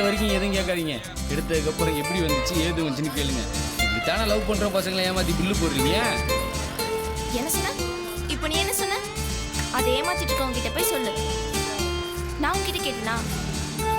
எடுக்கிற வரைக்கும் எதுவும் கேட்காதீங்க. எடுத்ததுக்கப்புறம் எப்படி வந்துச்சு ஏது வந்துச்சுன்னு கேளுங்க. இப்படித்தானே லவ் பண்ற பசங்களை ஏமாத்தி பில்லு போடுறீங்க? என்ன சொன்ன? இப்போ நீ என்ன சொன்ன? அதை ஏமாத்திட்டு இருக்கவங்க கிட்ட போய் சொல்லு. நான் உன்கிட்ட கேட்டனா?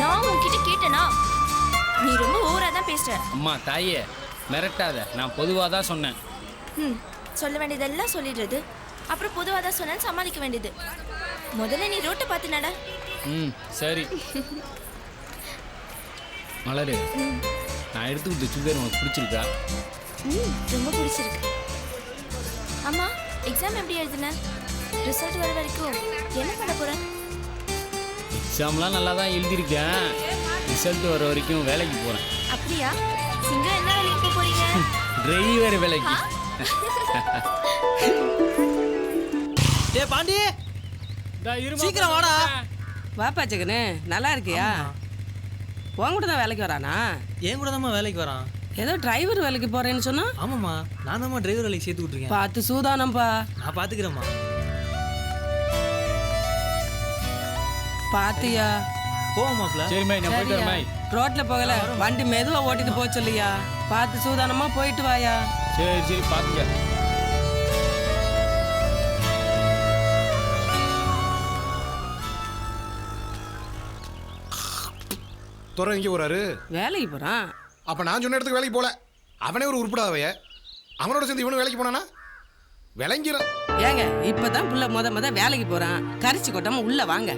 நான் உன்கிட்ட கேட்டனா? நீ ரொம்ப ஓவரா தான் பேசுற. அம்மா தாயே மிரட்டாத. நான் பொதுவாக தான் சொன்னேன். ம் சொல்ல வேண்டியதெல்லாம் சொல்லிடுறது. அப்புறம் பொதுவாக தான் சொன்னேன்னு சமாளிக்க வேண்டியது. முதல்ல நீ ரோட்டை பார்த்து நட. ம் சரி. மலரு. நான் எடுத்து கொடுத்த சுகர் உனக்கு பிடிச்சிருக்கா? ம் ரொம்ப பிடிச்சிருக்கு. அம்மா எக்ஸாம் எப்படி எழுதுன? ரிசல்ட் வர வரைக்கும் என்ன பண்ண போற? எக்ஸாம்லாம் நல்லா தான் எழுதியிருக்கேன். ரிசல்ட் வர வரைக்கும் வேலைக்கு போகிறேன் அப்படியா? சிங்கம் என்ன வேலைக்கு போக போறீங்க? டிரைவர் வேலைக்கு. டேய் பாண்டி. சீக்கிரம் வாடா. வாப்பா சிக்கனு நல்லா இருக்கியா? உன் கூட தான் வேலைக்கு வரானா? என் கூட தாம்மா வேலைக்கு வரான். ஏதோ டிரைவர் வேலைக்கு போறேன்னு சொன்னா? ஆமாம்மா நான் தாம்மா டிரைவர் வேலைக்கு சேர்த்து விட்ருக்கேன் பார்த்து சூதானம்ப்பா. நான் பார்த்துக்கிறேம்மா. பாத்தியா போவோமாப்ல சரிம்மா நான் போயிட்டு சரியா? வரேன் ரோட்ல போகல வண்டி மெதுவா ஓட்டிட்டு போக சொல்லியா? பார்த்து சூதானமா போயிட்டு வாயா. சரி சரி பார்த்துக்க. துறை எங்கே போறாரு. வேலைக்கு போறான். அப்ப நான் சொன்ன இடத்துக்கு வேலைக்கு போல. அவனே ஒரு உருப்படாதவைய. அவனோட சேர்ந்து இவனும் வேலைக்கு போனானா? விளங்கிறான் ஏங்க இப்பதான் புள்ள முத முத வேலைக்கு போறான். கரிச்சு கொட்டாம உள்ள வாங்க.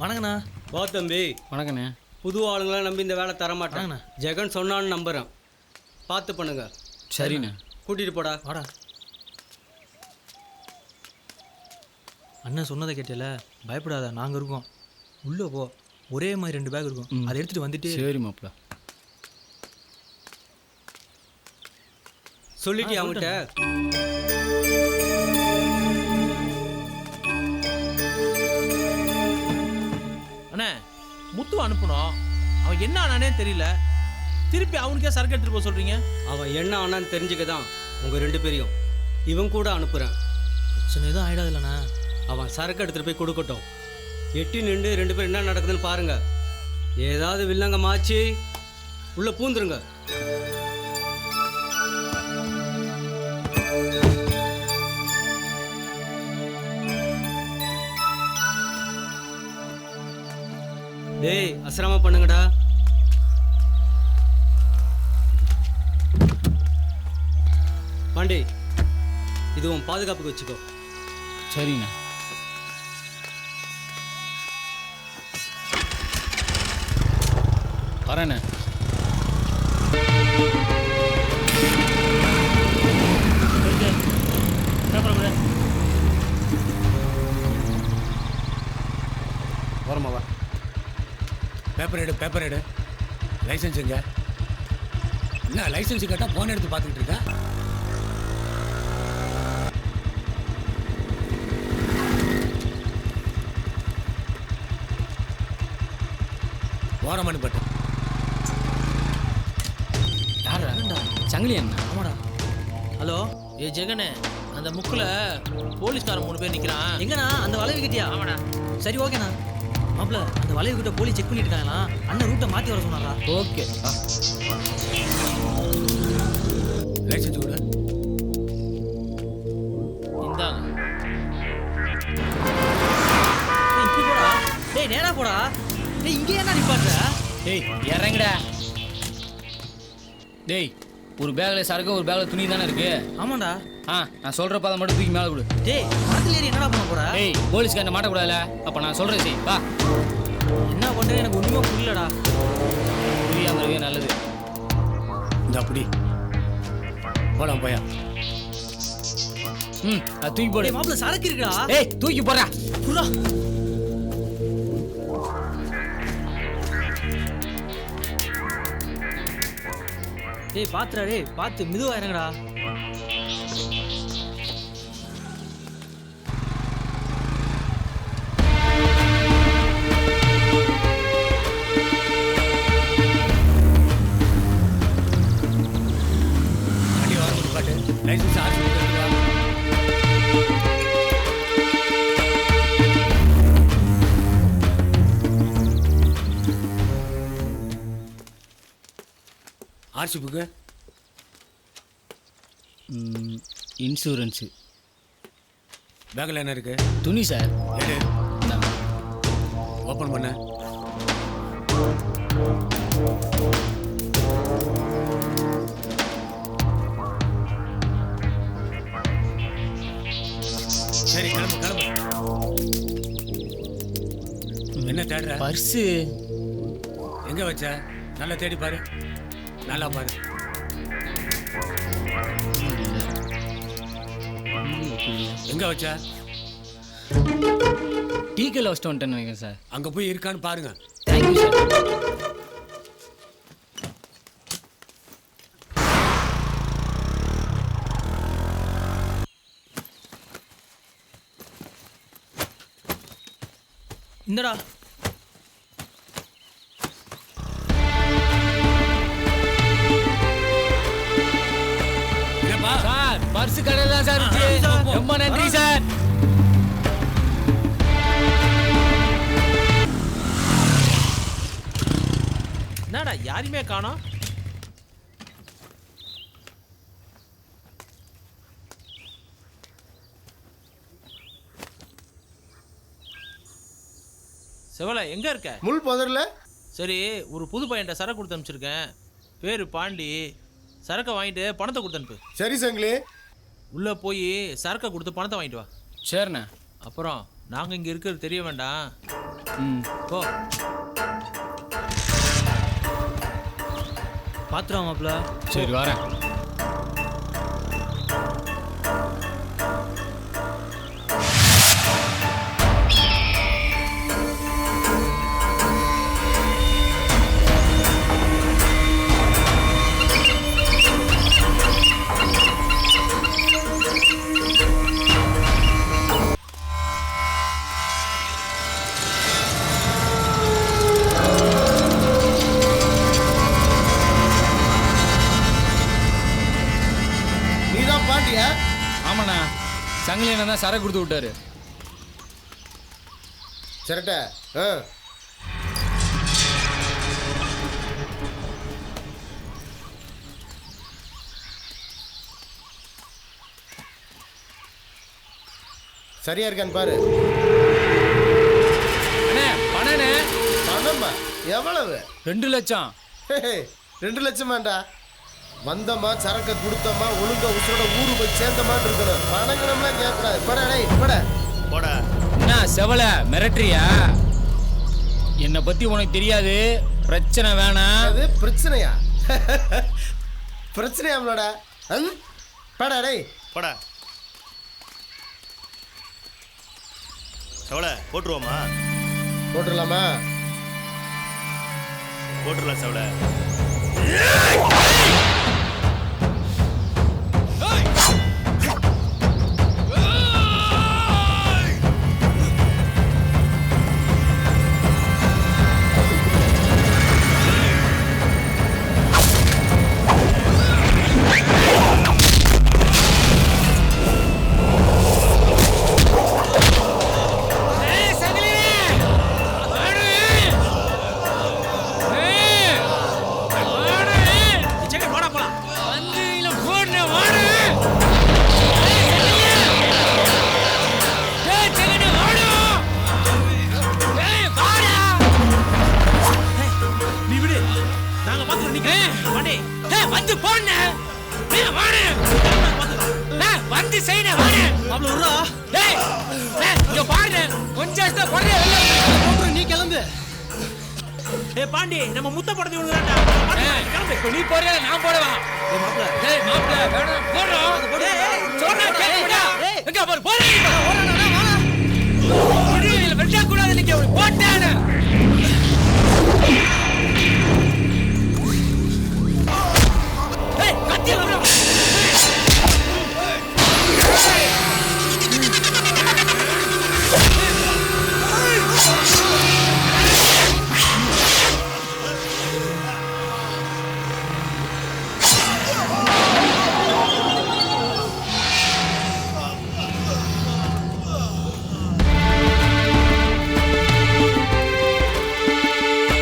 வணக்கண்ணா. வா தம்பி. வணக்கண்ணே. புது ஆளுங்களாம் நம்பி இந்த வேலை தர மாட்டேன். ஜெகன் சொன்னான்னு நம்புறேன். பார்த்து பண்ணுங்க. சரிண்ணே. கூட்டிட்டு போடா. வாடா. அண்ணன் சொன்னதை கேட்டல பயப்படாத நாங்கள் இருக்கோம். உள்ளே போ. ஒரே மாதிரி ரெண்டு பேக் இருக்கும். அதை எடுத்துட்டு வந்துட்டு சரி மாப்பிள்ள சொல்லிட்டியா அவன்கிட்ட? அண்ணே முத்து அனுப்பணும் அவன் என்ன ஆனானே தெரியல. திருப்பி அவனுக்கே சரக்கு எடுத்துட்டு போக சொல்றீங்க? அவன் என்ன ஆனான்னு தெரிஞ்சுக்க தான் உங்க ரெண்டு பேரையும். இவன் கூட அனுப்புறேன். பிரச்சனை எதுவும் ஆயிடாதுல்லண்ணா. அவன் சரக்கு எடுத்துட்டு போய் கொடுக்கட்டும். எட்டி நின்று ரெண்டு பேரும் என்ன நடக்குதுன்னு பாருங்க. ஏதாவது வில்லங்க மாச்சி உள்ள பூந்துருங்க. டேய் அசிரமம் பண்ணுங்கடா. பாண்டி இது உன் பாதுகாப்புக்கு வச்சுக்கோ. சரிண்ணே. வரேண்ணே வரமா வா. பேப்பர் எடு பேப்பர் எடு. லைசன்ஸ் எங்க? என்ன லைசன்ஸ் கேட்டால் ஃபோன் எடுத்து பார்த்துக்கிட்டு இருக்க? ஓரம் சங்கிலி அண்ணா. ஆமாடா. ஹலோ ஏ ஜெகனே அந்த முக்குல போலீஸ்காரன் மூணு பேர் நிக்கிறான். எங்கண்ணா? அந்த வளைவு கிட்டியா? ஆமாடா. சரி ஓகேண்ணா. மாப்பிள அந்த வளைவு கிட்ட போலீஸ் செக் பண்ணிட்டு இருக்காங்களா? அண்ணன் ரூட்டை மாற்றி வர சொன்னாரா? ஓகே. லைசன்ஸ் கொடு இந்தாங்க. டேய், இப்படி போடா. டேய் நேரா போடா. டேய் இங்கே என்ன நிப்பாட்டுற? டேய் இறங்குடா. டேய் ஒரு பேக்ல சரக்கு ஒரு பேக்ல துணி தானே இருக்கு. ஆமாண்டா. ஆ நான் சொல்ற பதம் மட்டும் தூக்கி மேலே கொடு. டேய் மரத்துல ஏறி என்னடா பண்ண போற? டேய் போலீஸ்காரன் மாட்டக்கூடாதுல. அப்ப நான் சொல்றேன் செய் வா. என்ன பண்றேன்னு எனக்கு ஒண்ணுமே புரியலடா. புரியாம இருக்கே நல்லது. இந்த அப்படி போலாம் போயா. ம் அது தூக்கி போடு. டேய் மாப்பிள சரக்கு இருக்குடா. ஏய் தூக்கி போடுறா. புறா டேய் பாத்துடா டேய் பாத்து மெதுவா இறங்குடா. RC book? இன்சூரன்ஸு. பேக்கில் என்ன இருக்கு? துணி சார். எடு. இந்தாங்க. ஓப்பன் பண்ண. சரி கிளம்பு கிளம்பு. என்ன தேடுற? பர்ஸு. எங்க வச்ச? நல்லா தேடி பாரு. நல்லா பாரு. எங்க வச்ச? டீக்கல் வச்சுட்டு வந்துட்டேன்னு நினைக்கிறேன் சார். அங்க போய் இருக்கான்னு பாருங்க. Thank you sir இந்தடா. பர்ஸு கடையில் தான் சார் இருந்துச்சு ரொம்ப நன்றி சார். என்னடா யாரையுமே காணோம்? செவல எங்க இருக்க? முள் புதர்ல. சரி ஒரு புது பையன்ட்ட சரக்கு கொடுத்து அனுப்பிச்சிருக்கேன். பேரு பாண்டி. சரக்கை வாங்கிட்டு பணத்தை கொடுத்து அனுப்பு. சரி சங்கிலி. உள்ள போய் சரக்கை கொடுத்து பணத்தை வாங்கிட்டு வா. சரிண்ணே. அப்புறம் நாங்க இங்க இருக்கிறது தெரிய வேண்டாம். ம். போ. பாத்துருவா மாப்ள சரி வரேன். தான் சரக்கு கொடுத்து விட்டாரு. சிரட்ட ஆ. சரியா இருக்கான்னு பாரு. அண்ணே பணமா எவ்வளவு? ரெண்டு லட்சம். ரெண்டு லட்சம் வேண்டா வந்தமா சரக்க கொடுத்தமா ஒழுங்க உசுரோட ஊரு போய் சேர்ந்தமான்னு இருக்கணும். பணங்கள்லாம் கேட்கக்கூடாது. பட டேய் பட. போட. என்ன செவல மிரட்டுறியா? என்னை பத்தி உனக்கு தெரியாது. பிரச்சனை வேணாம். அது பிரச்சனையா? பிரச்சனையாமலோட பட டேய். போடா. செவலை போட்டுருவோமா? போட்டுடலாமா? போட்டுடலாம் செவலை. வாடி வந்து போன வந்து செய்ய மாப்ள விட்றா டேய் டேய், இங்க பாருங்க கொஞ்சம் நீ கிளம்பு. ஏ பாண்டி நம்ம முத்த படத்தை விடுறாடா கிளம்பு. இப்ப நீ போறியா நான் போடவா? ஏய் மாப்ள டேய் மாப்ள வேணாம் எங்க